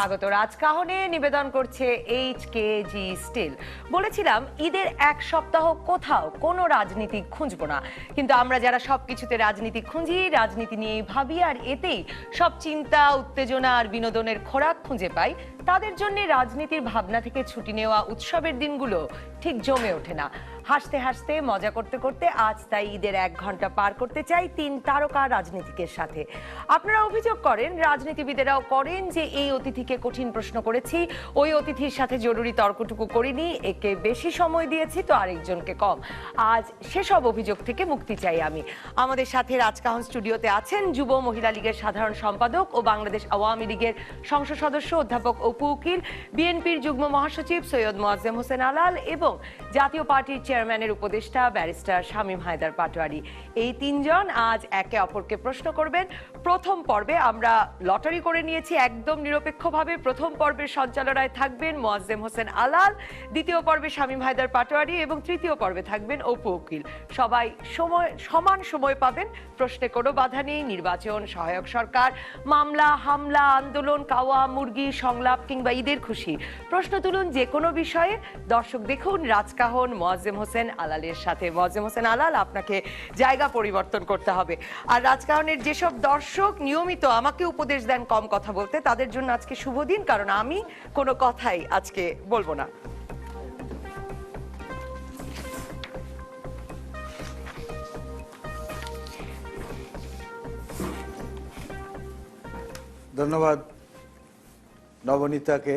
স্বাগত। রাজকাহনে নিবেদন করছে এইচ কে জি স্টিল বলেছিলাম, ঈদের এক সপ্তাহ কোথাও কোনো রাজনীতি খুঁজবো না। কিন্তু আমরা যারা সব কিছুতে রাজনীতি খুঁজি, রাজনীতি নিয়ে ভাবি, আর এতেই সব চিন্তা, উত্তেজনা আর বিনোদনের খোরাক খুঁজে পাই তাদের জন্য রাজনীতির ভাবনা থেকে ছুটি নেওয়া উৎসবের দিনগুলো ঠিক জমে ওঠে না। হাসতে হাসতে, মজা করতে করতে আজ তাই ঈদের এক ঘণ্টা পার করতে চাই তিন তারকা রাজনীতিকের সাথে। আপনারা অভিযোগ করেন, রাজনীতিবিদেরাও করেন যে এই অতিথিকে কঠিন প্রশ্ন করেছি। ওই অতিথির সাথে জরুরি তর্কটুকু করিনি, একে বেশি সময় দিয়েছি তো আরেকজনকে কম। আজ সেসব অভিযোগ থেকে মুক্তি চাই আমি। আমাদের সাথে রাজকাহন স্টুডিওতে আছেন যুব মহিলা লীগের সাধারণ সম্পাদক ও বাংলাদেশ আওয়ামী লীগের সংসদ সদস্য অধ্যাপক অপু উকিল, বিএনপির যুগ্ম মহাসচিব সৈয়দ মোয়াজ্জেম হোসেন আলাল এবং জাতীয় পার্টির চেয়ারম্যানের উপদেষ্টা ব্যারিস্টার শামীম হায়দার পাটোয়ারি। এই তিনজন আজ একে অপরকে প্রশ্ন করবেন। প্রথম পর্বে আমরা লটারি করে নিয়েছি একদম নিরপেক্ষভাবে। প্রথম পর্বের সঞ্চালনায় থাকবেন মোয়াজ্জেম হোসেন আলাল, দ্বিতীয় পর্বে শামীম হায়দার পাটোয়ারি এবং তৃতীয় পর্বে থাকবেন অপু উকিল। সবাই সময়, সমান সময় পাবেন। প্রশ্নে কোনো বাধা নেই। নির্বাচন সহায়ক সরকার, মামলা, হামলা, আন্দোলন, কাওয়া, মুরগি সংলাপ কিংবা ঈদের খুশি। প্রশ্ন তুলুন যে কোনো বিষয়ে। দর্শক দেখুন, রাজকাহন, মোয়াজ্জেম হোসেন আলালের সাথে। মোয়াজ্জেম হোসেন আলাল, আপনাকে জায়গা পরিবর্তন করতে হবে। আর রাজকাহনের যেসব দর্শক নিয়মিত আমাকে উপদেশ দেন কম কথা বলতে, তাদের জন্য আজকে শুভ দিন, কারণ আমি কোনো কথাই আজকে বলব না। ধন্যবাদ। নবনীতাকে,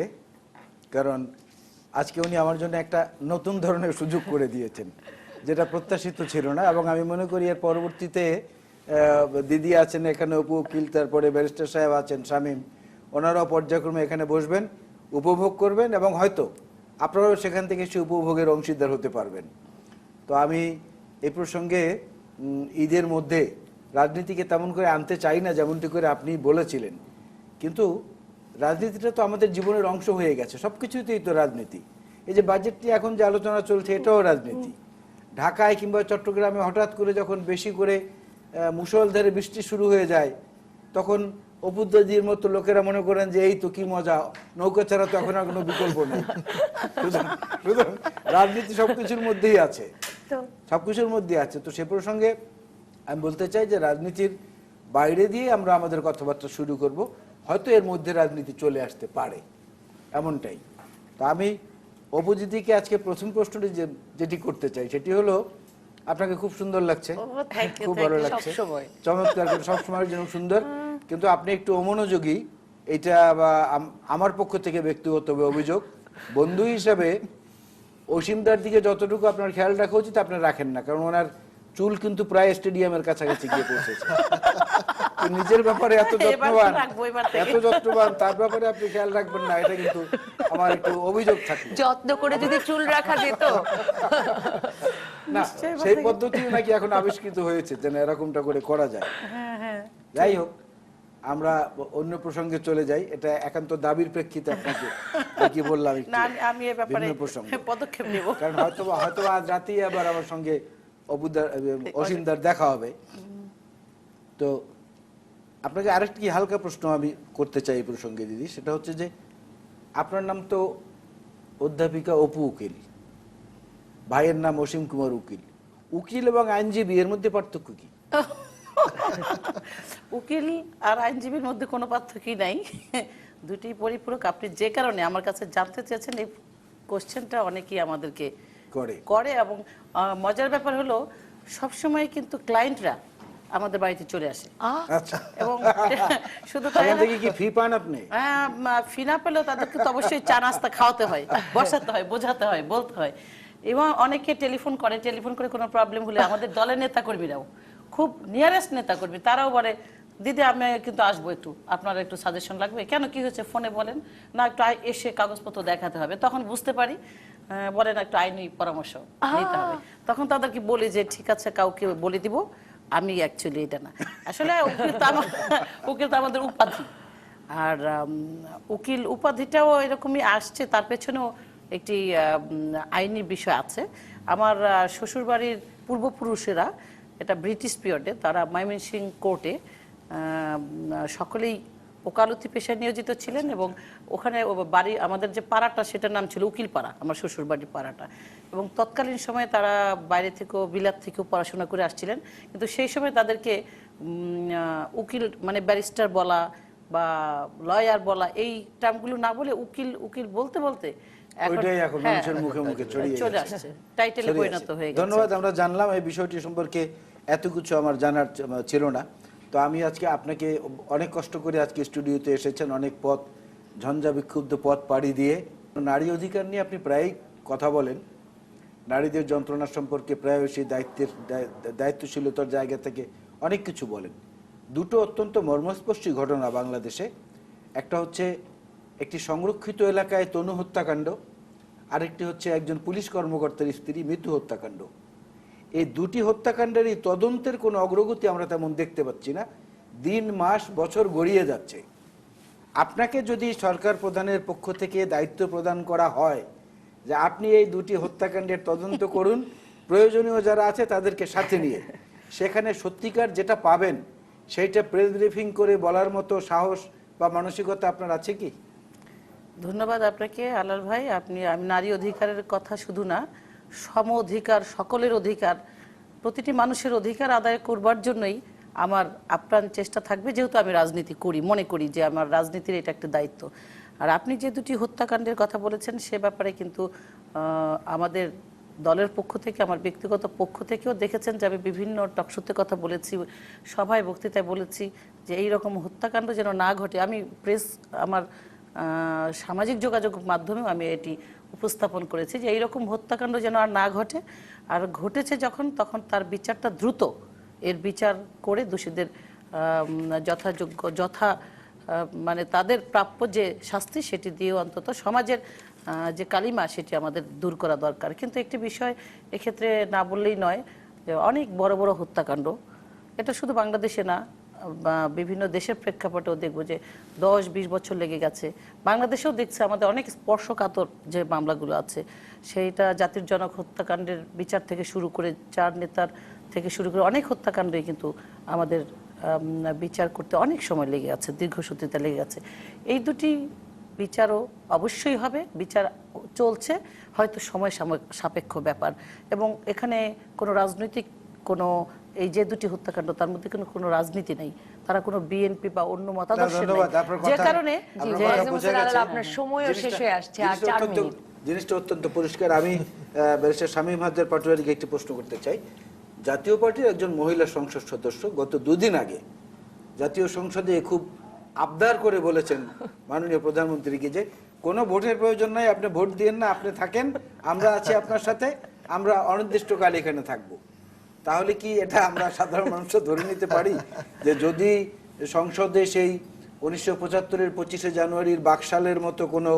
কারণ আজকে উনি আমার জন্য একটা নতুন ধরনের সুযোগ করে দিয়েছেন, যেটা প্রত্যাশিত ছিল না এবং আমি মনে করি এর পরবর্তীতে দিদি আছেন এখানে উপ উকিল, তারপরে ব্যারিস্টার সাহেব আছেন, শামীম, ওনারাও পর্যায়ক্রমে এখানে বসবেন, উপভোগ করবেন এবং হয়তো আপনারাও সেখান থেকে সে উপভোগের অংশীদার হতে পারবেন। তো আমি এই প্রসঙ্গে ঈদের মধ্যে রাজনীতিকে তেমন করে আনতে চাই না, যেমনটি করে আপনি বলেছিলেন। কিন্তু রাজনীতিটা তো আমাদের জীবনের অংশ হয়ে গেছে সব কিছুতেই তো রাজনীতি। এই যে বাজেট নিয়ে এখন যে আলোচনা চলছে এটাও রাজনীতি। ঢাকায় কিংবা চট্টগ্রামে হঠাৎ করে যখন বেশি করে আহ, মুষলধারে বৃষ্টি শুরু হয়ে যায় তখন অপুদ্দির মতো লোকেরা মনে করেন যে এই তো কি মজা নৌকা ছাড়া তো এখন আর কোনো বিকল্প নেই। রাজনীতি সবকিছুর মধ্যেই আছে। সবকিছুর মধ্যেই আছে। তো সে প্রসঙ্গে আমি বলতে চাই যে রাজনীতির বাইরে দিয়ে আমরা আমাদের কথাবার্তা শুরু করব। হয়তো এর মধ্যে রাজনীতি চলে আসতে পারে এমনটাই। তা আমি অপোজিটিকে আজকে প্রথম প্রশ্নটি যে যেটি করতে চাই সেটি হলো আপনাকে খুব সুন্দর লাগছে। খুব ভালো লাগছে। চমৎকার করে সবসময়ের জন্য সুন্দর। কিন্তু আপনি একটু অমনোযোগী এটা বা আম- আমার পক্ষ থেকে ব্যক্তিগত অভিযোগ। বন্ধু হিসাবে অসীমদার দিকে যতটুকু আপনার খেয়াল রাখা উচিত আপনি রাখেন না কারণ ওনার চুল কিন্তু প্রায় স্টেডিয়ামের কাছাকাছি গিয়ে পৌঁছেছে। নিজের ব্যাপারে এত যত্নবান। রাখব এবার থেকে। এত যত্নবান তার ব্যাপারে আপনি খেয়াল রাখবেন না এটা কিন্তু আমার একটু অভিযোগ থাকে যত্ন করে যদি চুল রাখা যেত। না সেই পদ্ধতিও নাকি এখন আবিষ্কৃত হয়েছে যেন এরকমটা করে করা যায়। হ্যাঁ, যাই হোক আমরা অন্য প্রসঙ্গে চলে যাই। এটা একান্ত দাবির প্রেক্ষিতে আপনাকে কি বললাম আমি- আমি এ ব্যাপারে পদক্ষেপ নেব। কারণ হয়তো হয়তো বা আজ রাতেই আবার আমার সঙ্গে অবুদার অসীমদার দেখা হবে। তো আপনাকে আরেকটি কি হালকা প্রশ্ন আমি করতে চাই এই প্রসঙ্গে দিদি। সেটা হচ্ছে যে আপনার নাম তো অধ্যাপিকা অপু উকিল ভাইয়ের নাম অসীম কুমার উকিল। উকিল এবং আইনজীবী এর মধ্যে পার্থক্য কি? উকিল আর আইনজীবীর মধ্যে কোনো পার্থক্যই নাই। দুটি পরিপূরক। আপনি যে কারণে আমার কাছে জানতে চেয়েছেন এই কোশ্চেনটা অনেকেই আমাদেরকে করে। করে এবং মজার ব্যাপার হলো সবসময় কিন্তু ক্লায়েন্টরা আমাদের বাড়িতে চলে আসে। আচ্ছা। এবং শুধু তাই না থেকে কি ফি পান আপনি? হ্যাঁ, মা, ফিনা পেলেও তাদেরকে তো অবশ্যই চা নাস্তা খাওয়াতে হয় বসাতে হয় বোঝাতে হয় বলতে হয়। এবং অনেকে টেলিফোন করে টেলিফোন করে কোনো প্রবলেম হলে আমাদের দলের নেতা কর্মীরাও খুব নিয়ারেস্ট নেতা কর্মী তারাও বলে দিদি আমি কিন্তু আসব একটু আপনার একটু সাজেশন লাগবে? কেন কি হয়েছে? ফোনে বলেন না একটু আই- এসে কাগজপত্র দেখাতে হবে। তখন বুঝতে পারি বলেন একটু আইনি পরামর্শ নিতে হবে। তখন তাদেরকে বলি যে ঠিক আছে কাউকে বলে দিব। আমি অ্যাকচুয়ালি এটা না। আসলে উকিল তো আমার উকিল তো আমাদের উপাধি। আর উকিল উপাধিটাও এরকমই আসছে, তার পেছনেও একটি আইনি বিষয় আছে। আমার শ্বশুরবাড়ির পূর্বপুরুষেরা, এটা ব্রিটিশ পিরিয়ডে, তারা ময়মনসিং কোর্টে সকলেই ওকালতি পেশায় নিয়োজিত ছিলেন এবং ওখানে বাড়ি আমাদের যে পাড়াটা সেটার নাম ছিল উকিল পাড়া আমার শ্বশুর বাড়ির পাড়াটা। এবং তৎকালীন সময়ে তারা বাইরে থেকেও বিলাত থেকেও পড়াশোনা করে আসছিলেন। কিন্তু সেই সময় তাদেরকে উকিল মানে ব্যারিস্টার বলা বা লয়ার বলা এই টার্মগুলো না বলে উকিল উকিল বলতে বলতে ওইটাই এখন মানুষের মুখে মুখে চলে গেছে। আসছে। টাইটেলে ছড়িয়ে পরিণত হয়ে ধন্যবাদ আমরা জানলাম এই বিষয়টি সম্পর্কে এত কিছু আমার জানার ছিল না। তো আমি আজকে আপনাকে অনেক কষ্ট করে আজকে স্টুডিওতে এসেছেন, অনেক পথ, ঝঞ্ঝা বিক্ষুব্ধ পথ পাড়ি দিয়ে। নারী অধিকার নিয়ে আপনি প্রায়ই কথা বলেন। নারীদের যন্ত্রণা সম্পর্কে প্রায়শই দায়িত্বের, দায়িত্বশীলতার জায়গা থেকে অনেক কিছু বলেন। দুটো অত্যন্ত মর্মস্পর্শী ঘটনা বাংলাদেশে। একটা হচ্ছে একটি সংরক্ষিত এলাকায় তনু হত্যাকাণ্ড, আরেকটি হচ্ছে একজন পুলিশ কর্মকর্তার স্ত্রী মৃত্যু হত্যাকাণ্ড। এই দুটি হত্যাকাণ্ডেরই তদন্তের কোনো অগ্রগতি আমরা তেমন দেখতে পাচ্ছি না। দিন, মাস, বছর গড়িয়ে যাচ্ছে। আপনাকে যদি সরকার প্রধানের পক্ষ থেকে দায়িত্ব প্রদান করা হয় যে আপনি এই দুটি হত্যাকাণ্ডের তদন্ত করুন, প্রয়োজনীয় যারা আছে তাদেরকে সাথে নিয়ে। সেখানে সত্যিকার যেটা পাবেন, সেইটা প্রেস ব্রিফিং করে বলার মতো সাহস বা মানসিকতা আপনার আছে কি? ধন্যবাদ আপনাকে, আলাল ভাই। আপনি, আমি নারী অধিকারের কথা শুধু না সম অধিকার, সকলের অধিকার, প্রতিটি মানুষের অধিকার আদায় করবার জন্যই আমার আপ্রাণ চেষ্টা থাকবে, যেহেতু আমি রাজনীতি করি, মনে করি যে আমার রাজনীতির এটা একটা দায়িত্ব। আর আপনি যে দুটি হত্যাকাণ্ডের কথা বলেছেন, সে ব্যাপারে কিন্তু আমাদের দলের পক্ষ থেকে, আমার ব্যক্তিগত পক্ষ থেকেও দেখেছেন যে আমি বিভিন্ন টকশোতে কথা বলেছি, সভায় বক্তৃতায় বলেছি যে এই রকম হত্যাকাণ্ড যেন না ঘটে। আমি প্রেস, আমার সামাজিক যোগাযোগ মাধ্যমেও আমি এটি উপস্থাপন করেছি যে এইরকম হত্যাকাণ্ড যেন আর না ঘটে। আর ঘটেছে যখন, তখন তার বিচারটা দ্রুত। এর বিচার করে দোষীদের যথাযোগ্য, যথা মানে তাদের প্রাপ্য যে শাস্তি সেটি দিয়ে অন্তত সমাজের যে কালিমা সেটি আমাদের দূর করা দরকার। কিন্তু একটি বিষয় এক্ষেত্রে না বললেই নয় যে অনেক বড় বড় হত্যাকাণ্ড। এটা শুধু বাংলাদেশে না বিভিন্ন দেশের প্রেক্ষাপটেও দেখব যে দশ, বিশ বছর লেগে গেছে। বাংলাদেশেও দেখছে আমাদের অনেক স্পর্শকাতর যে মামলাগুলো আছে, সেইটা জাতির জনক হত্যাকাণ্ডের বিচার থেকে শুরু করে চার নেতার থেকে শুরু করে অনেক হত্যাকাণ্ডই কিন্তু আমাদের বিচার করতে অনেক সময় লেগে আছে দীর্ঘসূত্রিতা লেগে গেছে এই দুটি বিচারও অবশ্যই হবে, বিচার চলছে, হয়তো সময় সাপেক্ষ ব্যাপার। এবং এখানে কোনো রাজনৈতিক কোনো এই যে দুটি হত্যাকাণ্ড তার মধ্যে কোনো কোনো রাজনীতি নেই। তারা কোনো বিএনপি বা অন্য মতাদর্শ যে কারণে আপনার সময়ও শেষ হয়ে আসছে, আর জিনিসটা চার অত্যন্ত- মিনিট। জিনিসটা অত্যন্ত পরিষ্কার। আমি ব্যারিস্টার শামীম হাজার পাটোয়ারিকে একটি প্রশ্ন করতে চাই। জাতীয় পার্টির একজন মহিলা সংসদ সদস্য গত দুদিন আগে জাতীয় সংসদে খুব আবদার করে বলেছেন মাননীয় প্রধানমন্ত্রীকে যে কোনো ভোটের প্রয়োজন নাই আপনি ভোট দিয়েন না আপনি থাকেন আমরা আছি আপনার সাথে আমরা অনির্দিষ্টকাল এখানে থাকব। তাহলে কি এটা আমরা সাধারণ মানুষ ধরে নিতে পারি যে যদি সংসদে সেই উনিশশো পঁচাত্তরের পঁচিশে জানুয়ারির বাকশালের মতো কোনো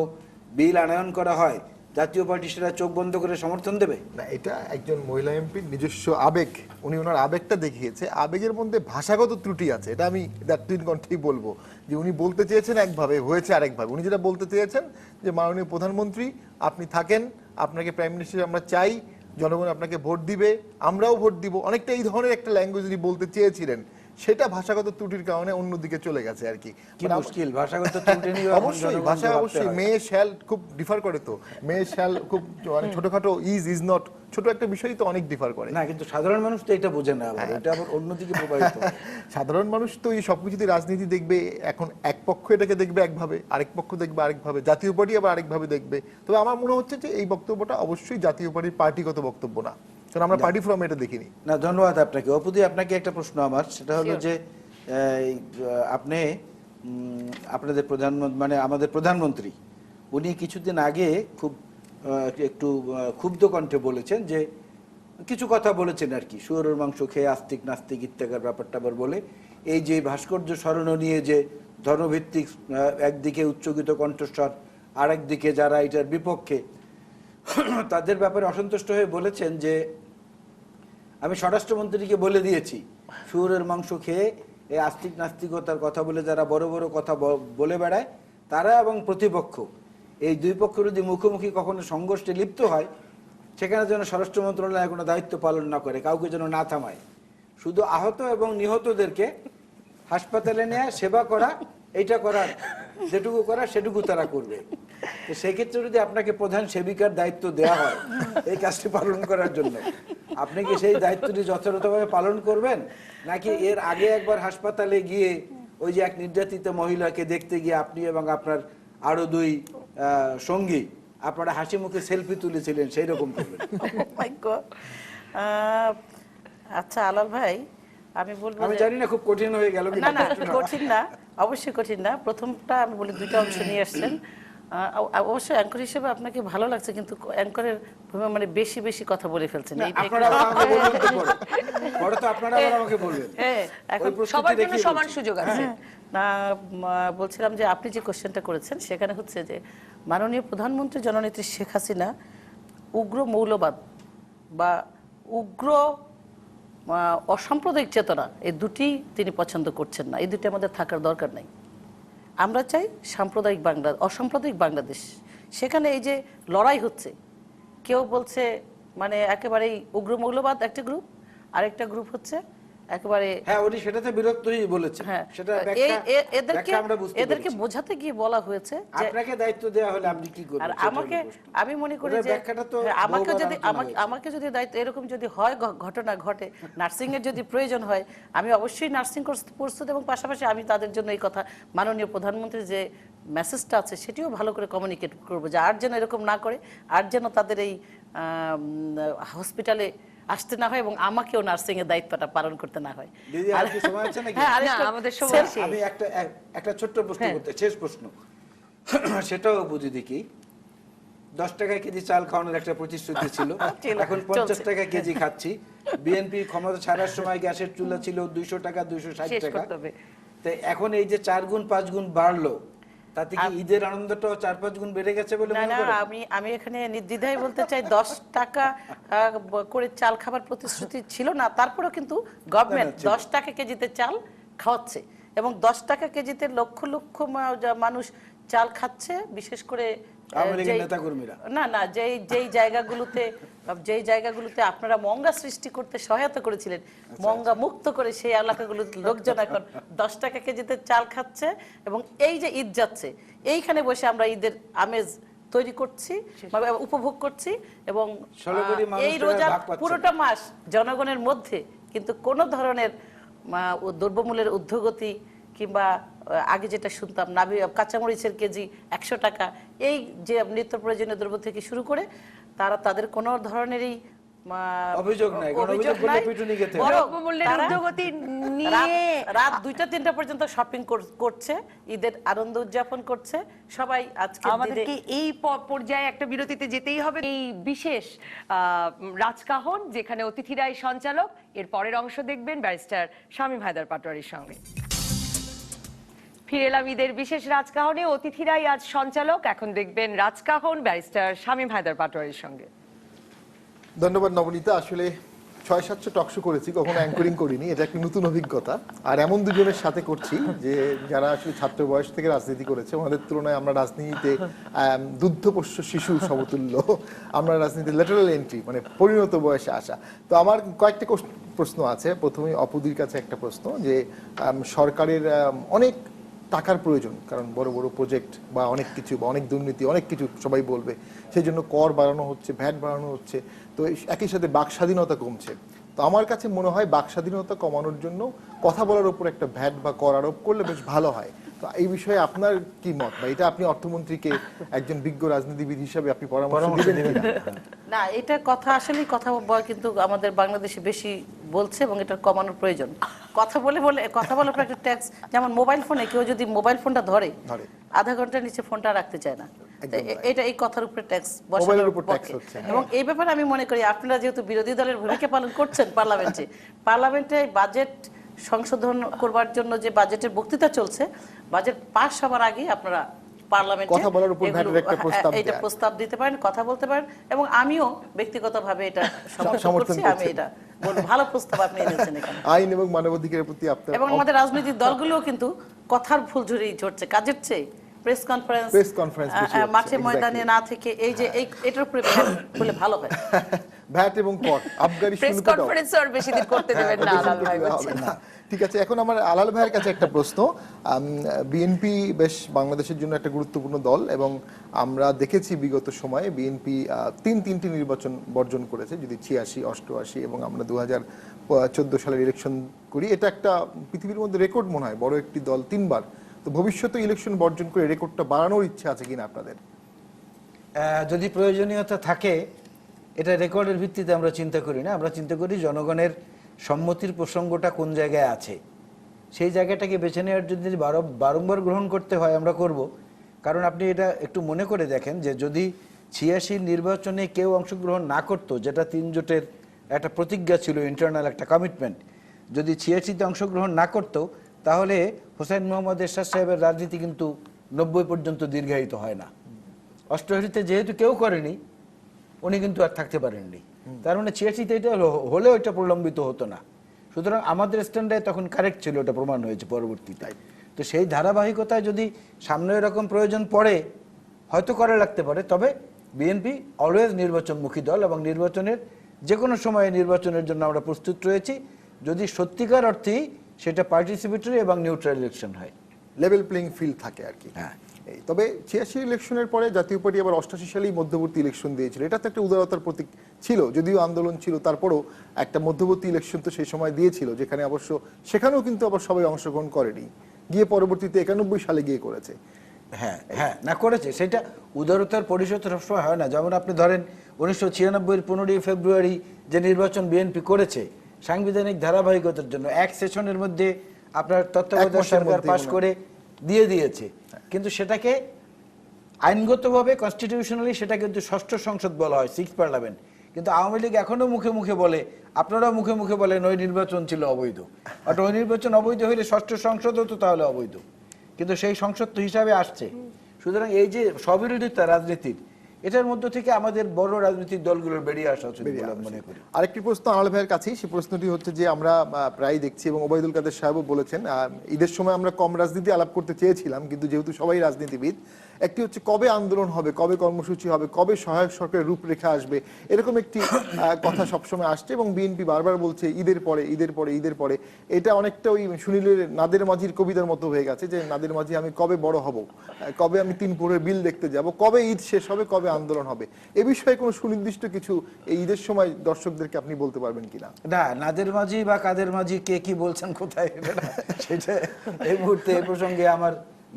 বিল আনয়ন করা হয়, জাতীয় পার্টি সেটা চোখ বন্ধ করে সমর্থন দেবে? না, এটা একজন মহিলা এমপির নিজস্ব আবেগ। উনি ওনার আবেগটা দেখিয়েছে। আবেগের মধ্যে ভাষাগত ত্রুটি আছে। এটা আমি দার্থিন কণ্ঠেই বলব। যে উনি বলতে চেয়েছেন একভাবে, হয়েছে আরেকভাবে। উনি যেটা বলতে চেয়েছেন যে, মাননীয় প্রধানমন্ত্রী, আপনি থাকেন, আপনাকে প্রাইম মিনিস্টার আমরা চাই জনগণ আপনাকে ভোট দিবে আমরাও ভোট দিব। অনেকটা এই ধরনের একটা ল্যাঙ্গুয়েজ বলতে চেয়েছিলেন। সেটা ভাষাগত ত্রুটির কারণে অন্যদিকে চলে গেছে আর কি। মানে মুশকিল ভাষাগত ত্রুটি অবশ্যই ভাষা অবশ্যই। মেয়ে শ্যাল খুব ডিফার করে তো। মেয়ে শ্যাল খুব মানে ছোটখাটো ইজ ইজ নট ছোট একটা বিষয় তো অনেক ডিফার করে। না কিন্তু সাধারণ মানুষ তো এটা বোঝে না আবার। এটা আবার অন্যদিকে প্রবাহিত। সাধারণ মানুষ তো এই সবকিছুতে রাজনীতি দেখবে এখন এক পক্ষ এটাকে দেখবে একভাবে আরেক পক্ষ দেখবে আরেকভাবে জাতীয় পার্টি আবার আরেকভাবে দেখবে। তবে আমার মনে হচ্ছে যে এই বক্তব্যটা অবশ্যই জাতীয় পার্টির পার্টিগত বক্তব্য না। কারণ আমরা পার্টি ফ্রম এটা দেখিনি। না ধন্যবাদ আপনাকে। অপুদি আপনাকে একটা প্রশ্ন আমার। সেটা হলো যে এই, আপনি আপনাদের প্রধানমন্ত্রী মানে আমাদের প্রধানমন্ত্রী উনি কিছুদিন আগে খুব একটু ক্ষুব্ধ কণ্ঠে বলেছেন যে কিছু কথা বলেছেন আর কি। শুয়োরের মাংস খেয়ে আস্তিক নাস্তিক ইত্যাকার ব্যাপারটা আবার বলে। এই যে ভাস্কর্য স্মরণ নিয়ে যে ধর্মভিত্তিক একদিকে উচ্চকিত কণ্ঠস্বর আর একদিকে যারা এটার বিপক্ষে তাদের ব্যাপারে অসন্তুষ্ট হয়ে বলেছেন যে আমি স্বরাষ্ট্রমন্ত্রীকে বলে দিয়েছি, শুয়োরের মাংস খেয়ে এই আস্তিক নাস্তিকতার কথা বলে যারা বড় বড় কথা বলে বেড়ায়, তারা এবং প্রতিপক্ষ, এই দুই পক্ষ যদি মুখোমুখি কখনো সংঘর্ষে লিপ্ত হয়, সেখানে যেন স্বরাষ্ট্র মন্ত্রণালয় কোনো দায়িত্ব পালন না করে, কাউকে যেন না থামায়। শুধু আহত এবং নিহতদেরকে হাসপাতালে নেওয়া সেবা করা এটা করার, যেটুকু করা সেটুকু তারা করবে। সেক্ষেত্রে যদি আপনাকে প্রধান সেবিকার দায়িত্ব দেওয়া হয় এই কাজটি পালন করার জন্য আপনি কি সেই দায়িত্বটি যথাযথভাবে পালন করবেন? নাকি এর আগে একবার হাসপাতালে গিয়ে ওই যে এক নির্যাতিত মহিলাকে দেখতে গিয়ে আপনি এবং আপনার আরও দুই সঙ্গী আপনারা হাসি মুখে সেলফি তুলেছিলেন সেই রকম করবেন? Oh আচ্ছা আলাল ভাই আমি বলব আমি জানি না খুব কঠিন হয়ে গেল না না কঠিন না অবশ্যই কঠিন না। প্রথমটা আমি বলি দুইটা অংশ নিয়ে আসছেন। অবশ্যই অ্যাঙ্কর হিসেবে আপনাকে ভালো লাগছে কিন্তু অ্যাঙ্করের ভূমিকা মানে বেশি বেশি কথা বলে ফেলছেন। পরে। তো আপনারা আমাকে বলবেন। হ্যাঁ, সবার জন্য সমান সুযোগ আছে। হ্যাঁ, না বলছিলাম যে আপনি যে কোশ্চেনটা করেছেন সেখানে হচ্ছে যে মাননীয় প্রধানমন্ত্রী জননেত্রী শেখ হাসিনা উগ্র মৌলবাদ বা উগ্র অসাম্প্রদায়িক চেতনা এই দুটি তিনি পছন্দ করছেন না। এই দুটি আমাদের থাকার দরকার নাই। আমরা চাই সাম্প্রদায়িক বাংলাদেশ অসাম্প্রদায়িক বাংলাদেশ। সেখানে এই যে লড়াই হচ্ছে, কেউ বলছে মানে একেবারেই উগ্র মৌলবাদ একটা গ্রুপ আরেকটা গ্রুপ হচ্ছে একেবারে হ্যাঁ উনি সেটাতে বিরক্ত হয়ে বলেছেন। হ্যাঁ। সেটা এদেরকে এদেরকে বোঝাতে গিয়ে বলা হয়েছে আপনাকে দায়িত্ব দেওয়া হলে আপনি কি করবেন? আর আমাকে আমি মনে করি যে হ্যাঁ, আমাকে যদি আমাকে যদি দায়িত্ব এরকম যদি হয় ঘটনা ঘটে নার্সিং এর যদি প্রয়োজন হয় আমি অবশ্যই নার্সিং কোর্স প্রস্তুত এবং পাশাপাশি আমি তাদের জন্য এই কথা মাননীয় প্রধানমন্ত্রীর যে মেসেজটা আছে সেটিও ভালো করে কমিউনিকেট করব যে আর যেন এরকম না করে আর যেন তাদের এই হসপিটালে আসতে না হয় এবং আমাকেও নার্সিং এর দায়িত্বটা পালন করতে না হয়। দিদি আর কি সময় আছে নাকি? হ্যাঁ, আর না, একটু- আমাদের সময় সে- আমি একটা একটা ছোট্ট প্রশ্ন হ্যাঁ। করতে শেষ প্রশ্ন। সেটাও বুঝি দেখি। দশ টাকা কেজি চাল খাওয়ানোর একটা প্রতিশ্রুতি ছিল। ছিল, এখন পঞ্চাশ টাকা কেজি খাচ্ছি। বিএনপি ক্ষমতা ছাড়ার সময় গ্যাসের চুলা ছিল দুইশো টাকা দুইশো ষাট টাকা। তো এখন এই যে চার গুণ পাঁচ গুণ বাড়লো তাতে কি ঈদের আনন্দটাও চার পাঁচ গুণ বেড়ে গেছে বলে মনে করেন আমি আমি এখানে নির্দ্বিধায় বলতে চাই দশ টাকা করে চাল খাবার প্রতিশ্রুতি ছিল না তারপরেও কিন্তু গভর্নমেন্ট ছিল। দশ টাকা কেজিতে চাল খাওয়াচ্ছে এবং দশ টাকা কেজিতে লক্ষ লক্ষ মানুষ চাল খাচ্ছে বিশেষ করে আওয়ামী যেই- না না যেই যেই জায়গাগুলোতে যেই জায়গাগুলোতে আপনারা মঙ্গা সৃষ্টি করতে সহায়তা করেছিলেন আচ্ছা, মঙ্গা মুক্ত করে সেই এলাকাগুলো লোকজন এখন দশ টাকা কেজিতে চাল খাচ্ছে এবং এই যে ঈদ যাচ্ছে এইখানে বসে আমরা ঈদের আমেজ তৈরি করছি উপভোগ করছি এবং এই রোজা পুরোটা মাস জনগণের মধ্যে কিন্তু কোনো ধরনের দ্রব্যমূল্যের ঊর্ধ্বগতি কিংবা আগে যেটা শুনতাম নাবি কাঁচামরিচের কেজি একশো টাকা এই যে নিত্য প্রয়োজনীয় দ্রব্য থেকে শুরু করে তারা তাদের কোনো ধরনেরই অভিযোগ নাই, অভিযোগ নাই। পিটুনি খেতে হবে। বরং দ্রব্যমূল্যের তারা ঊর্ধ্বগতি রাত- দুইটা তিনটা পর্যন্ত শপিং করছে ঈদের আনন্দ উদযাপন করছে সবাই আজকে আমাদেরকে এই পর্যায়ে একটা বিরতিতে যেতেই হবে এই বিশেষ আহ, রাজকাহন যেখানে অতিথিরাই সঞ্চালক এর পরের অংশ দেখবেন ব্যারিস্টার শামীম হায়দার পাটোয়ারির সঙ্গে ফিরে এলাম বিশেষ রাজকাহনে অতিথিরাই আজ সঞ্চালক। এখন দেখবেন রাজকাহন ব্যারিস্টার শামীম হায়দার পাটোয়ারির সঙ্গে। ধন্যবাদ নবনীতা। আসলে ছয় সাতশো টকশো করেছি, কখনো অ্যাঙ্করিং করিনি। এটা একটি নতুন অভিজ্ঞতা। আর এমন দুজনের সাথে করছি যে যারা আসলে ছাত্র বয়স থেকে রাজনীতি করেছে, ওনাদের তুলনায় আমরা রাজনীতিতে দুগ্ধপোষ্য শিশু সমতুল্য। আমরা রাজনীতি লেটারাল এন্ট্রি মানে পরিণত বয়সে আসা। তো আমার কয়েকটা প্রশ্ন আছে। প্রথমে অপুদির কাছে একটা প্রশ্ন যে সরকারের অনেক টাকার প্রয়োজন, কারণ বড় বড় প্রজেক্ট বা অনেক কিছু বা অনেক দুর্নীতি, অনেক কিছু সবাই বলবে। সেই জন্য কর বাড়ানো হচ্ছে, ভ্যাট বাড়ানো হচ্ছে। তো একই সাথে বাক স্বাধীনতা কমছে। তো আমার কাছে মনে হয় বাক স্বাধীনতা কমানোর জন্য কথা বলার উপর একটা ভ্যাট বা কর আরোপ করলে বেশ ভালো হয়। তো এই বিষয়ে আপনার কি মত? বা এটা আপনি অর্থমন্ত্রীকে একজন বিজ্ঞ রাজনীতিবিদ হিসাবে আপনি পরামর্শ দিবেন না। এটা কথা আসলেই কথা কিন্তু আমাদের বাংলাদেশে বেশি বলছে এবং এটা কমানোর প্রয়োজন। কথা বলে বলে কথা বলার পর একটা ট্যাক্স যেমন মোবাইল ফোনে কেউ যদি মোবাইল ফোনটা ধরে। আধা ঘণ্টার নিচে ফোনটা রাখতে চায় না। এটা এই কথার উপরে ট্যাক্স উপর tax হ্যাঁ। এবং এই ব্যাপারে আমি মনে করি আপনারা যেহেতু বিরোধী দলের ভূমিকা পালন করছেন পার্লামেন্টে পার্লামেন্টে বাজেট সংশোধন করবার জন্য যে বাজেটের বক্তৃতা চলছে বাজেট পাস হবার আগে আপনারা পার্লামেন্টে কথা বলার উপর একটা প্রস্তাব হ্যাঁ, এটা প্রস্তাব দিতে পারেন কথা বলতে পারেন এবং আমিও ব্যক্তিগতভাবে এটা সমর্থন করছি আমি এটা ভালো প্রস্তাব আপনি এনেছেন এখানে। আইন এবং মানবাধিকারের প্রতি আপনার এবং আমাদের রাজনৈতিক দলগুলোও কিন্তু কথার ফুল ঝুরি ঝরছে কাজের চেয়ে। প্রেস কনফারেন্স বেশি হচ্ছে, মাঠে ময়দানে না থেকে এই যে এটার উপরে করলে ভালো হয়। ভ্যাট এবং কর আবগারি প্রেস কনফারেন্স আর বেশি দিন করতে হ্যাঁ, দেবেন না আলাল ভাই। ঠিক আছে এখন আমার আলাল ভাইয়ের কাছে একটা প্রশ্ন। বিএনপি বেশ বাংলাদেশের জন্য একটা গুরুত্বপূর্ণ দল এবং আমরা দেখেছি বিগত সময়ে বিএনপি তিন তিনটি নির্বাচন বর্জন করেছে যদি ছিয়াশি অষ্টআশি এবং আমরা দু হাজার চোদ্দ সালের ইলেকশন করি। এটা একটা পৃথিবীর মধ্যে রেকর্ড মনে হয় বড় একটি দল তিনবার তো ভবিষ্যতে ইলেকশন বর্জন করে রেকর্ডটা বাড়ানোর ইচ্ছা আছে কিনা আপনাদের? যদি প্রয়োজনীয়তা থাকে, এটা রেকর্ডের ভিত্তিতে আমরা চিন্তা করি না। আমরা চিন্তা করি জনগণের সম্মতির প্রসঙ্গটা কোন জায়গায় আছে। সেই জায়গাটাকে বেছে নেওয়ার যদি বারো- বারংবার গ্রহণ করতে হয়, আমরা করব। কারণ আপনি এটা একটু মনে করে দেখেন যে যদি ছিয়াশি নির্বাচনে কেউ অংশগ্রহণ না করতো, যেটা তিন জোটের একটা প্রতিজ্ঞা ছিল ইন্টারনাল একটা কমিটমেন্ট যদি ছিয়াশিতে অংশগ্রহণ না করতো তাহলে হোসেন মোহাম্মদ এরশাদ সাহেবের রাজনীতি কিন্তু নব্বই পর্যন্ত দীর্ঘায়িত হয় না। অষ্টআশিতে যেহেতু কেউ করেনি উনি কিন্তু আর থাকতে পারেননি। তার মানে ছিয়াশিতে এটা হলেও এটা প্রলম্বিত হতো না। সুতরাং আমাদের স্ট্যান্ডার্ড তখন কারেক্ট ছিল ওটা প্রমাণ হয়েছে পরবর্তীতে। তো সেই ধারাবাহিকতায় যদি সামনে এরকম প্রয়োজন পড়ে হয়তো করা লাগতে পারে। তবে বিএনপি অলওয়েজ নির্বাচনমুখী দল এবং নির্বাচনের যে কোনো সময়ে নির্বাচনের জন্য আমরা প্রস্তুত রয়েছি। যদি সত্যিকার অর্থেই সেটা পার্টিসিপেটরি এবং নিউট্রাল ইলেকশন হয়। লেভেল প্লেইং ফিল্ড থাকে আর কি। হ্যাঁ। এই তবে ছিয়াশি ইলেকশনের পরে জাতীয় পার্টি আবার অষ্টাশি সালেই মধ্যবর্তী ইলেকশন দিয়েছিল। এটা তো একটা উদারতার প্রতীক ছিল যদিও আন্দোলন ছিল তারপরও একটা মধ্যবর্তী ইলেকশন তো সেই সময় দিয়েছিল যেখানে অবশ্য সেখানেও কিন্তু আবার সবাই অংশগ্রহণ করেনি। গিয়ে পরবর্তীতে একানব্বই সালে গিয়ে করেছে। হ্যাঁ হ্যাঁ না করেছে। সেটা উদারতার পরিষদ সবসময় হয় না। যেমন আপনি ধরেন উনিশশো ছিয়ানব্বই পনেরোই ফেব্রুয়ারি যে নির্বাচন বিএনপি করেছে সাংবিধানিক ধারাবাহিকতার জন্য এক সেশনের মধ্যে আপনার তত্ত্বাবধায়ক সরকার পাশ করে দিয়ে দিয়েছে। কিন্তু সেটাকে আইনগতভাবে কনস্টিটিউশনালি সেটা কিন্তু ষষ্ঠ সংসদ বলা হয় সিক্স পার্লামেন্ট কিন্তু আওয়ামী লীগ এখনও মুখে মুখে বলে আপনারাও মুখে মুখে বলেন ওই নির্বাচন ছিল অবৈধ। অর্থাৎ ওই নির্বাচন অবৈধ হইলে ষষ্ঠ সংসদও তো তাহলে অবৈধ। কিন্তু সেই সংসদ তো হিসাবে আসছে। সুতরাং এই যে স্ববিরোধিতা রাজনীতির এটার মধ্য থেকে আমাদের বড় রাজনৈতিক দলগুলোর বেরিয়ে আসা উচিত বলে মনে করি। আরেকটি প্রশ্ন আনাল ভাইয়ের কাছেই সেই প্রশ্নটি হচ্ছে যে আমরা প্রায় দেখছি এবং ওবায়দুল কাদের সাহেবও বলেছেন ঈদের সময় আমরা কম রাজনীতি আলাপ করতে চেয়েছিলাম কিন্তু যেহেতু সবাই রাজনীতিবিদ একটি হচ্ছে কবে আন্দোলন হবে কবে কর্মসূচি হবে কবে সহায়ক সরকারের রূপরেখা আসবে এরকম একটি কথা সবসময় আসছে এবং বিএনপি বারবার বলছে ঈদের পরে ঈদের পরে ঈদের পরে। এটা অনেকটা ওই সুনীলের নাদের মাঝির কবিতার মতো হয়ে গেছে যে নাদের মাঝি আমি কবে বড় হব? কবে আমি তিন পুরের বিল দেখতে যাব? কবে ঈদ শেষ হবে? কবে আন্দোলন হবে? এ বিষয়ে কোনো সুনির্দিষ্ট কিছু এই ঈদের সময় দর্শকদেরকে আপনি বলতে পারবেন কিনা? না নাদের মাঝি বা কাদের মাঝি কে কি বলছেন কোথায় সেটা এই মুহূর্তে এই প্রসঙ্গে আমার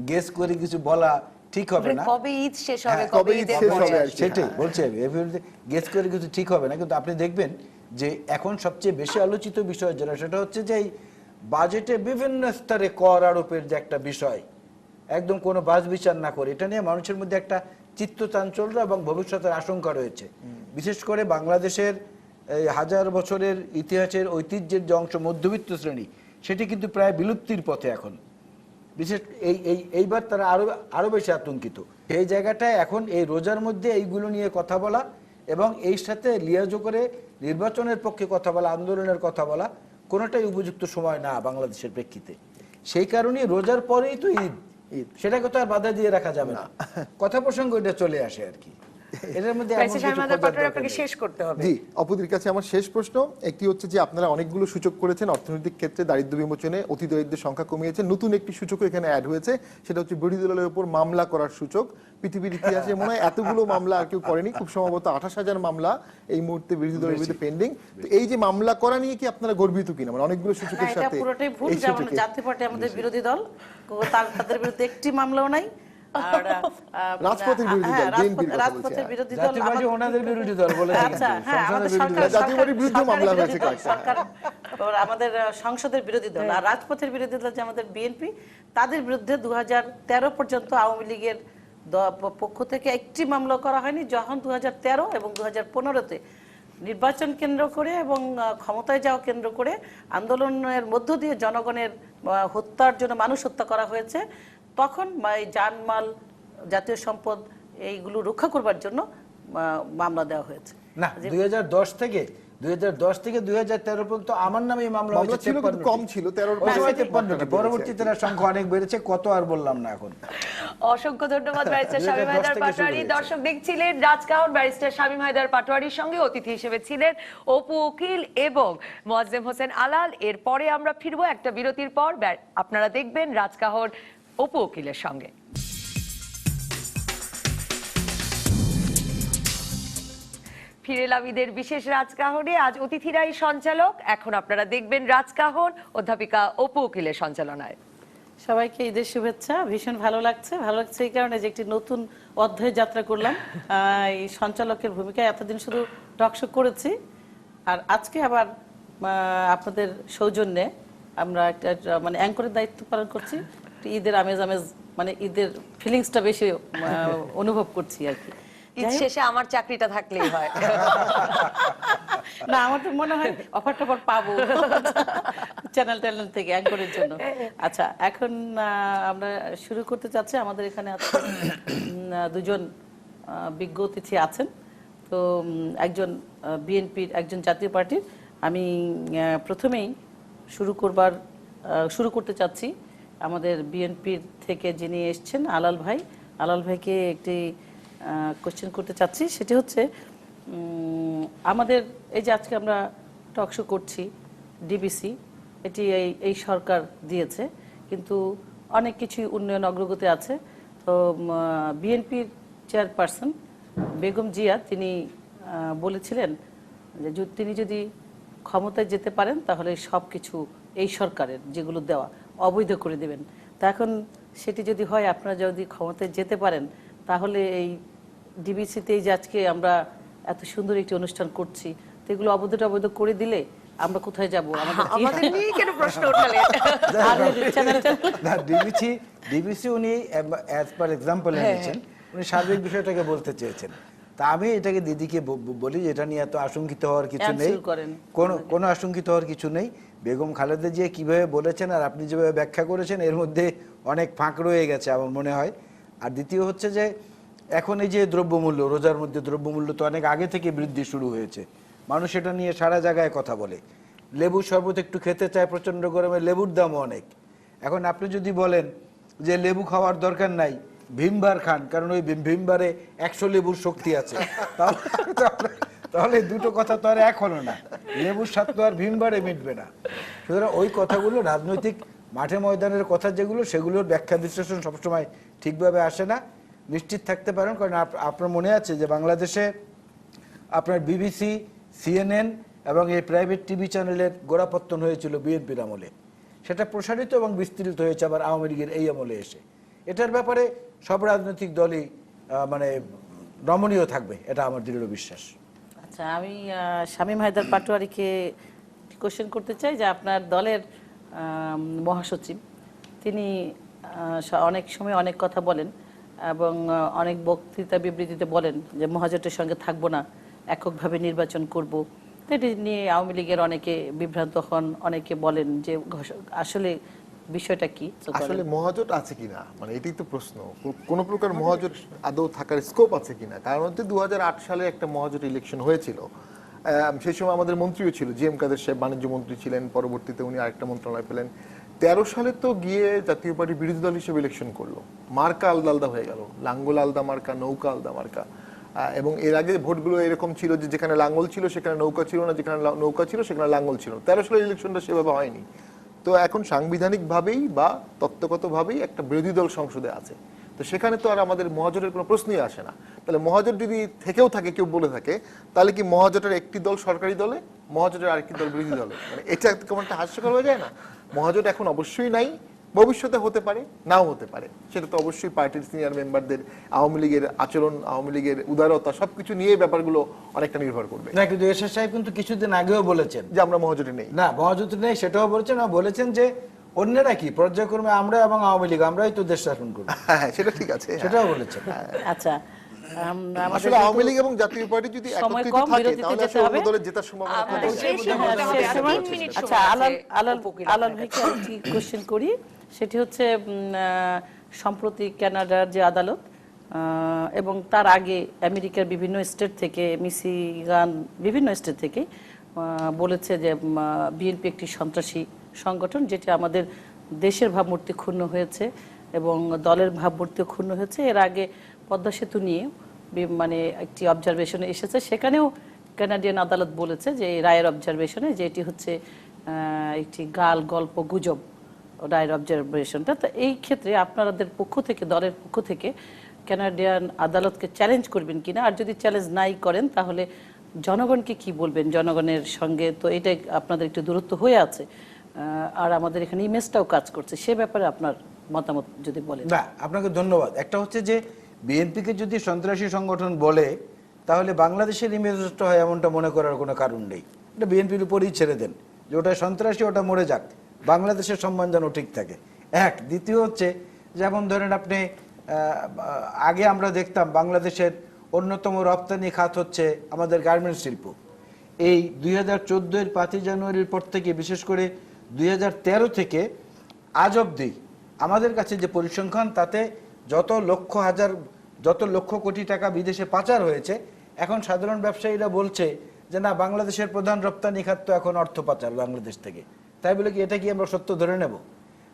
গেস করে কিছু বলা ঠিক হবে না। কবে ঈদ শেষ হবে কবে কবে ঈদ শেষ হবে আর আসবে? কি। সেটাই বলছি আমি। এর বিরুদ্ধে গেস করে কিছু ঠিক হবে না কিন্তু আপনি দেখবেন যে এখন সবচেয়ে বেশি আলোচিত বিষয় যেটা সেটা হচ্ছে যে বাজেটে বিভিন্ন স্তরে কর আরোপের যে একটা বিষয় একদম কোনো বাজ বিচার না করে এটা নিয়ে মানুষের মধ্যে একটা চিত্ত চাঞ্চল্য এবং ভবিষ্যতের আশঙ্কা রয়েছে। বিশেষ করে বাংলাদেশের হাজার বছরের ইতিহাসের ঐতিহ্যের যে অংশ মধ্যবিত্ত শ্রেণি, সেটি কিন্তু প্রায় বিলুপ্তির পথে এখন। বিশেষ এই এই, এইবার তারা আরও আরও বেশি আতঙ্কিত। এই জায়গাটায় এখন এই রোজার মধ্যে এইগুলো নিয়ে কথা বলা এবং এই সাথে লিয়াজো করে নির্বাচনের পক্ষে কথা বলা, আন্দোলনের কথা বলা, কোনোটাই উপযুক্ত সময় না বাংলাদেশের প্রেক্ষিতে। সেই কারণেই রোজার পরেই তো ঈদ। সেটাকে তো আর বাধা দিয়ে রাখা যাবে না। কথা প্রসঙ্গ এটা চলে আসে আর কি। এটার মধ্যে এমন ফেসি কিছু শাহমাদের খোঁজার পাটোয়ারি দরকার আপনাকে শেষ করতে হবে। জি অপুদের কাছে আমার শেষ প্রশ্ন একটি হচ্ছে যে আপনারা অনেকগুলো সূচক করেছেন অর্থনৈতিক ক্ষেত্রে দারিদ্র বিমোচনে অতি দরিদ্রের সংখ্যা কমিয়েছে। নতুন একটি সূচকও এখানে অ্যাড হয়েছে সেটা হচ্ছে বিরোধী দলের উপর মামলা করার সূচক। পৃথিবীর ইতিহাসে মনে হয় এতগুলো মামলা আর কেউ করেনি খুব সম্ভবত আঠাশ হাজার মামলা এই মুহূর্তে বিরোধী দলের বিরুদ্ধে পেন্ডিং তো এই যে মামলা করা নিয়ে কি আপনারা গর্বিত কিনা? মানে অনেকগুলো সূচকের সাথে পুরোটাই ভুল যেমন জাতীয় পার্টি আমাদের বিরোধী দল তার- তাদের বিরুদ্ধে একটি মামলাও নাই। আর রাজপথের বিরোধী হ্যাঁ, দল, রাজপথের বিরোধী দল আমাদের- ওনাদের বিরোধী দল বলেছে আচ্ছা হ্যাঁ আমাদের সরকার বিরোধী দল। জাতীয় পার্টির বিরুদ্ধেও সরকারের মামলা হয়েছে সরকার আমাদের সংসদের বিরোধী দল। আর রাজপথের বিরোধী দল যে আমাদের বিএনপি তাদের বিরুদ্ধে দু পর্যন্ত আওয়ামী লীগের পক্ষ থেকে একটি মামলা করা হয়নি যখন দু হাজার তেরো এবং দু হাজার পনেরোতে নির্বাচন কেন্দ্র করে এবং ক্ষমতায় যাওয়া কেন্দ্র করে আন্দোলনের মধ্য দিয়ে জনগণের হত্যার জন্য মানুষ হত্যা করা হয়েছে। তখন জানমাল জাতীয় সম্পদ এইগুলো রক্ষা করবার জন্য মামলা দেওয়া হয়েছে। না দুই থেকে দুই থেকে দুই পর্যন্ত আমার নামে মামলা মামলা হয়েছে ছিল কিন্তু 53 কম ছিল, 13 ওই সময় পার্সেন্ট 53 টি। মাত্রাটা পরবর্তীতে সংখ্যা অনেক বেড়েছে কত আর বললাম না এখন। অসংখ্য ধন্যবাদ ব্যারিস্টার শামীম হায়দার পাটোয়ারি। দর্শক দেখছিলেন ব্যারিস্টার শামীম হায়দার পাটোয়ারির সঙ্গে অতিথি হিসেবে ছিলেন অপু উকিল এবং মোয়াজ্জেম হোসেন আলাল। এরপরে আমরা ফিরবো একটা বিরতির পর। আপনারা দেখবেন রাজকাহন অপু উকিলের সঙ্গে। ফিরে এলাম ঈদের বিশেষ রাজকাহনে। আজ অতিথিরাই সঞ্চালক। এখন আপনারা দেখবেন রাজকাহন। অধ্যাপিকা অপু উকিলের সঞ্চালনায়। সবাইকে ঈদের শুভেচ্ছা। ভীষণ ভালো লাগছে। ভালো লাগছে এই কারণে যে একটি নতুন অধ্যায় যাত্রা করলাম। এই সঞ্চালকের ভূমিকায় এতদিন শুধু টকশো করেছি। আর আজকে আবার আপনাদের সৌজন্যে আমরা একটা মানে অ্যাঙ্করের দায়িত্ব পালন করছি। ঈদের আমেজ আমেজ মানে ঈদের ফিলিংসটা বেশি অনুভব করছি আর কি। ঈদ শেষে আমার চাকরিটা থাকলেই হয়। না আমার তো মনে হয় অফার টফার পাবো চ্যানেল ট্যানেল থেকে অ্যাঙ্করের জন্য। আচ্ছা এখন আমরা শুরু করতে চাচ্ছি। আমাদের এখানে আছে দুজন বিজ্ঞ অতিথি আছেন। তো একজন বিএনপির একজন জাতীয় পার্টির। আমি প্রথমেই শুরু করবার শুরু করতে চাচ্ছি। আমাদের বিএনপির থেকে যিনি এসছেন, আলাল ভাই। আলাল ভাইকে একটি কোশ্চেন করতে চাচ্ছি। সেটি হচ্ছে আমাদের এই যে আজকে আমরা টকশো করছি ডিবিসি এটি এই এই সরকার দিয়েছে। কিন্তু অনেক কিছুই উন্নয়ন অগ্রগতি আছে। তো বিএনপির চেয়ারপারসন বেগম জিয়া, তিনি বলেছিলেন যে তিনি যদি ক্ষমতায় যেতে পারেন, তাহলে সব কিছু এই সরকারের যেগুলো দেওয়া। অবৈধ করে দেবেন। তা এখন সেটি যদি হয় আপনারা যদি ক্ষমতায় যেতে পারেন তাহলে এই ডিবিসিতে যে আজকে আমরা এত সুন্দর একটি অনুষ্ঠান করছি তো এগুলো অবৈধ অবৈধ করে দিলে আমরা কোথায় যাব? আমাদের নিয়ে কেন প্রশ্ন উঠালেন? আর এই চ্যানেলটা না ডিবিসি ডিবিসি উনি অ্যাজ পার এক্সাম্পল এনেছেন উনি সার্বিক বিষয়টাকে বলতে চেয়েছেন। তা আমি এটাকে দিদিকে বলি যে এটা নিয়ে এত আশঙ্কিত হওয়ার কিছু নেই। কোনো কোনো আশঙ্কিত হওয়ার কিছু নেই। বেগম খালেদা জিয়া কীভাবে বলেছেন আর আপনি যেভাবে ব্যাখ্যা করেছেন এর মধ্যে অনেক ফাঁক রয়ে গেছে আমার মনে হয়। আর দ্বিতীয় হচ্ছে যে এখন এই যে দ্রব্যমূল্য রোজার মধ্যে দ্রব্যমূল্য তো অনেক আগে থেকে বৃদ্ধি শুরু হয়েছে। মানুষ এটা নিয়ে সারা জায়গায় কথা বলে। লেবু শরবত একটু খেতে চায় প্রচণ্ড গরমে লেবুর দামও অনেক। এখন আপনি যদি বলেন যে লেবু খাওয়ার দরকার নাই ভীমবার খান, কারণ ওই ভীম- ভীমবারে একশো লেবুর শক্তি আছে। তাহলে দুটো কথা তো আর এক হলো না। লেবুর স্বাদ তো আর ভীমবারে মিটবে না। সুতরাং ওই কথাগুলো রাজনৈতিক মাঠে ময়দানের কথা যেগুলো, সেগুলোর ব্যাখ্যা বিশ্লেষণ সবসময় ঠিকভাবে আসে না। নিশ্চিত থাকতে পারেন, কারণ আপনার মনে আছে যে বাংলাদেশে আপনার বিবিসি, সিএনএন এবং এই প্রাইভেট টিভি চ্যানেলের গোড়াপত্তন হয়েছিল বিএনপির আমলে। সেটা প্রসারিত এবং বিস্তৃত হয়েছে আবার আওয়ামী লীগের এই আমলে এসে। এটার ব্যাপারে সব রাজনৈতিক দলই মানে রমণীয় থাকবে, এটা আমার দৃঢ় বিশ্বাস। আচ্ছা আমি শামীম হায়দার পাটোয়ারিকে কোশ্চেন করতে চাই যে আপনার দলের মহাসচিব, তিনি অনেক সময় অনেক কথা বলেন এবং অনেক বক্তৃতা বিবৃতিতে বলেন যে মহাজোটের সঙ্গে থাকব না, এককভাবে নির্বাচন করব। এটি নিয়ে আওয়ামী লীগের অনেকে বিভ্রান্ত হন, অনেকে বলেন যে আসলে বিষয়টা কি? আসলে মহাজোট আছে কিনা? মানে এটাই তো প্রশ্ন। কোনো প্রকার মহাজোট আদৌ থাকার স্কোপ আছে কিনা? কারণ হচ্ছে দু সালে একটা মহাজোট ইলেকশন হয়েছিল। সেই সময় আমাদের মন্ত্রীও ছিল, জি এম কাদের সাহেব, বাণিজ্য মন্ত্রী ছিলেন, পরবর্তীতে উনি আরেকটা মন্ত্রণালয় পেলেন। তেরো সালে তো গিয়ে জাতীয় পার্টি বিরোধী দল হিসেবে ইলেকশন করল। মার্কা আলাদা আলাদা হয়ে গেল। লাঙ্গল আলাদা মার্কা, নৌকা আলাদা মার্কা। এবং এর আগে ভোটগুলো এরকম ছিল যে যেখানে লাঙ্গল ছিল সেখানে নৌকা ছিল না, যেখানে নৌকা ছিল সেখানে লাঙ্গল ছিল তেরো সালের ইলেকশনটা সেভাবে হয়নি। তো এখন সাংবিধানিকভাবেই বা তত্ত্বগতভাবেই একটা বিরোধী দল সংসদে আছে। তো সেখানে তো আর আমাদের মহাজোটের কোনো প্রশ্নই আসে না। তাহলে মহাজোট যদি থেকেও থাকে, কেউ বলে থাকে, তাহলে কি মহাজোটের একটি দল সরকারি দলে, মহাজোটের আরেকটি দল বিরোধী দলে? মানে এটা কেমন একটা হাস্যকর হয়ে যায় না? মহাজোট এখন অবশ্যই নাই ভবিষ্যতে হতে পারে নাও হতে পারে। সেটা তো অবশ্যই পার্টির সিনিয়র মেম্বারদের আওয়ামী লীগের আচরণ আওয়ামী লীগের উদারতা সবকিছু নিয়ে ব্যাপারগুলো অনেকটা নির্ভর করবে। না কিন্তু এরশাদ সাহেব কিন্তু কিছুদিন আগেও বলেছেন। যে আমরা মহাজোটে নেই। না মহাজুত নেই সেটাও বলেছেন। আর বলেছেন যে অন্যরা কি? পর্যায়ক্রমে আমরা এবং আওয়ামী লীগ আমরাই তো দেশ শাসন করব হ্যাঁ হ্যাঁ, সেটা ঠিক আছে। সেটাও বলেছেন। আচ্ছা আসলে আওয়ামী লীগ এবং জাতীয় পার্টি যদি একত্রিত থাকে তাহলে অন্য হবে। জেতার সম্ভাবনা খুব আমাদের বেশি। শেষ হ্যাঁ, আচ্ছা আলাল আলাল আলাল ভাইকে একটি কোশ্চেন করি। সেটি হচ্ছে সম্প্রতি কানাডার যে আদালত এবং তার আগে আমেরিকার বিভিন্ন স্টেট থেকে মিসিগান বিভিন্ন স্টেট থেকে বলেছে যে বিএনপি একটি সন্ত্রাসী সংগঠন যেটি আমাদের দেশের ভাবমূর্তি ক্ষুণ্ণ হয়েছে এবং দলের ভাবমূর্তি ক্ষুণ্ণ হয়েছে। এর আগে পদ্মা সেতু নিয়ে মানে একটি অবজারভেশনে এসেছে। সেখানেও কানাডিয়ান আদালত বলেছে যে, রায়ের অবজারভেশনে যে এটি হচ্ছে একটি গাল গল্প গুজব। রায়ের অবজারভেশনটা, তো এই ক্ষেত্রে আপনাদের পক্ষ থেকে, দলের পক্ষ থেকে কানাডিয়ান আদালতকে চ্যালেঞ্জ করবেন কিনা? আর যদি চ্যালেঞ্জ নাই করেন, তাহলে জনগণকে কি বলবেন? জনগণের সঙ্গে তো এটাই আপনাদের একটু দূরত্ব হয়ে আছে। আর আমাদের এখানে ইমেজটাও কাজ করছে। সে ব্যাপারে আপনার মতামত যদি বলেন। না, আপনাকে ধন্যবাদ। একটা হচ্ছে যে, বিএনপিকে যদি সন্ত্রাসী সংগঠন বলে, তাহলে বাংলাদেশের ইমেজ হয় এমনটা মনে করার কোনো কারণ নেই। এটা বিএনপির উপরেই ছেড়ে দেন। যে ওটা সন্ত্রাসী, ওটা মরে যাক। বাংলাদেশের সম্মান যেন ঠিক থাকে। এক। দ্বিতীয় হচ্ছে, যেমন ধরেন আপনি আগে আমরা দেখতাম বাংলাদেশের অন্যতম রপ্তানি খাত হচ্ছে আমাদের গার্মেন্টস শিল্প। এই দুই হাজার চোদ্দোর পাঁচই জানুয়ারির পর থেকে, বিশেষ করে দুই হাজার তেরো থেকে, আজ অবধি আমাদের কাছে যে পরিসংখ্যান, তাতে যত লক্ষ হাজার, যত লক্ষ কোটি টাকা বিদেশে পাচার হয়েছে, এখন সাধারণ ব্যবসায়ীরা বলছে যে, না, বাংলাদেশের প্রধান রপ্তানি খাত তো এখন অর্থ পাচার বাংলাদেশ থেকে। তাই বলে কি এটা কি আমরা সত্য ধরে নেব?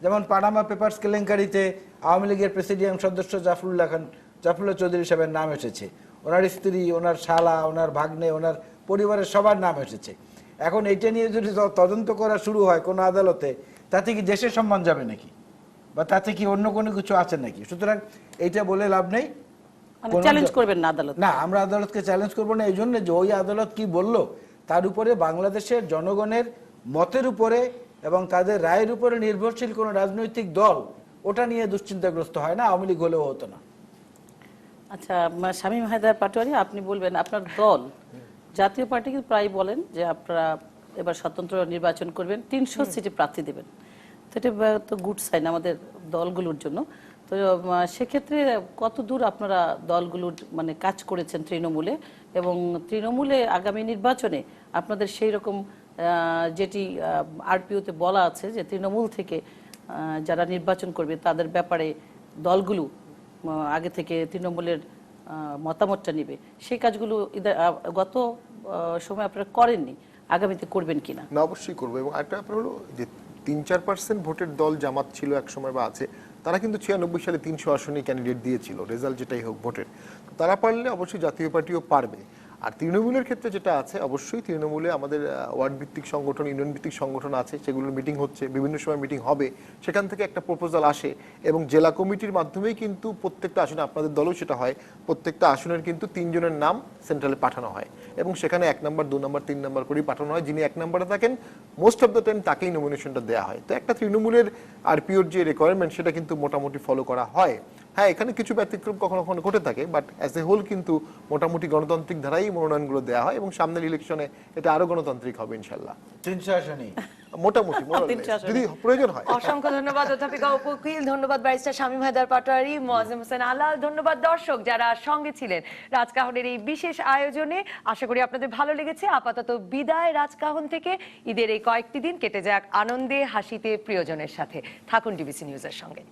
যেমন পানামা পেপার্স কেলেঙ্কারিতে আওয়ামী লীগের প্রেসিডিয়াম সদস্য জাফরুল্লাহ খান জাফরুল্লাহ চৌধুরী সাহেবের নাম এসেছে। ওনার স্ত্রী ওনার শালা ওনার ভাগ্নে ওনার পরিবারের সবার নাম এসেছে। এখন এইটা নিয়ে যদি তদন্ত করা শুরু হয় কোনো আদালতে তাতে কি দেশের সম্মান যাবে নাকি? বা তাতে কি অন্য কোনো কিছু আছে নাকি? সুতরাং এইটা বলে লাভ নেই। মানে চ্যালেঞ্জ করবেন না আদালত? না আমরা আদালতকে চ্যালেঞ্জ করব না এই জন্য যে ওই আদালত কি বলল তার উপরে বাংলাদেশের জনগণের মতের উপরে এবং তাদের রায়ের উপরে নির্ভরশীল কোনো রাজনৈতিক দল ওটা নিয়ে দুশ্চিন্তাগ্রস্ত হয় না আওয়ামী লীগ হলেও হতো না। আচ্ছা শামীম হায়দার পাটোয়ারি আপনি বলবেন আপনার দল জাতীয় পার্টি কিন্তু প্রায় বলেন যে আপনারা এবার স্বতন্ত্র নির্বাচন করবেন তিনশো সিটি প্রার্থী দেবেন। তো এটা তো গুড সাইন আমাদের দলগুলোর জন্য। তো সেক্ষেত্রে কত দূর আপনারা দলগুলোর মানে কাজ করেছেন তৃণমূলে? এবং তৃণমূলে আগামী নির্বাচনে আপনাদের সেই রকম যেটি আরপিওতে বলা আছে যে তৃণমূল থেকে যারা নির্বাচন করবে তাদের ব্যাপারে দলগুলো আগে থেকে তৃণমূলের মতামতটা নেবে। সেই কাজগুলো গত সময় আপনারা করেননি। আগামীতে করবেন কিনা? না, অবশ্যই করব। এবং একটা ব্যাপার হলো যে তিন চার পার্সেন্ট ভোটের দল জামাত ছিল এক সময় বা আছে, তারা কিন্তু ছিয়ানব্বই সালে তিনশো আসনে ক্যান্ডিডেট দিয়েছিল রেজাল্ট যেটাই হোক ভোটের। তারা পারলে অবশ্যই জাতীয় পার্টিও পারবে। আর তৃণমূলের ক্ষেত্রে যেটা আছে, অবশ্যই তৃণমূলে আমাদের ওয়ার্ড ভিত্তিক সংগঠন ইউনিয়ন ভিত্তিক সংগঠন আছে, সেগুলোর মিটিং হচ্ছে, বিভিন্ন সময় মিটিং হবে, সেখান থেকে একটা প্রপোজাল আসে এবং জেলা কমিটির মাধ্যমেই কিন্তু প্রত্যেকটা আসনে আপনাদের দলও সেটা হয়, প্রত্যেকটা আসনের কিন্তু তিনজনের নাম সেন্ট্রালে পাঠানো হয় এবং সেখানে এক নম্বর, দু নম্বর, তিন নম্বর করেই পাঠানো হয়, যিনি এক নম্বরে থাকেন মোস্ট অফ দ্য টাইম তাকেই নমিনেশনটা দেওয়া হয়। তো একটা তৃণমূলের আরপিওর যে রিকোয়ারমেন্ট সেটা কিন্তু মোটামুটি ফলো করা হয়। হ্যাঁ এখানে কিছু ব্যতিক্রম কখনো কখনো ঘটে থাকে বাট অ্যাজ এ হোল কিন্তু মোটামুটি গণতান্ত্রিক ধারাই মনোনয়নগুলো দেওয়া হয় এবং সামনের ইলেকশনে এটা আরও গণতান্ত্রিক হবে ইনশাল্লাহ তিনশো আসনেই মোটামুটি। যদি প্রয়োজন হয়। অসংখ্য ধন্যবাদ অধ্যাপিকা উপকুল ধন্যবাদ ব্যারিস্টার শামীম হায়দার পাটোয়ারি মোয়াজ্জেম হোসেন আলাল ধন্যবাদ দর্শক যারা সঙ্গে ছিলেন রাজকাহনের এই বিশেষ আয়োজনে। আশা করি আপনাদের ভালো লেগেছে। আপাতত বিদায় রাজকাহন থেকে। ঈদের এই কয়েকটি দিন কেটে যাক আনন্দে হাসিতে প্রিয়জনের সাথে। থাকুন ডিবিসি নিউজের সঙ্গে।